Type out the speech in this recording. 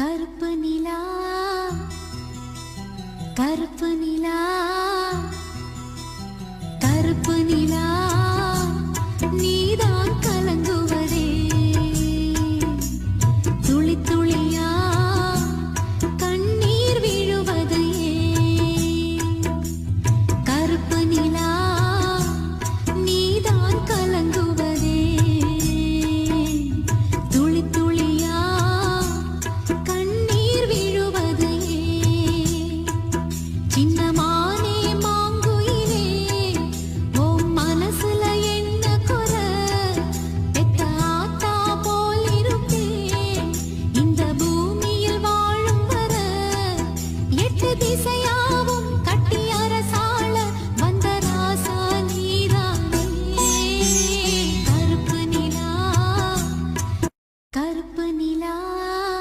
കറുപ്പ് നില കറുപ്പ് നില. நிலா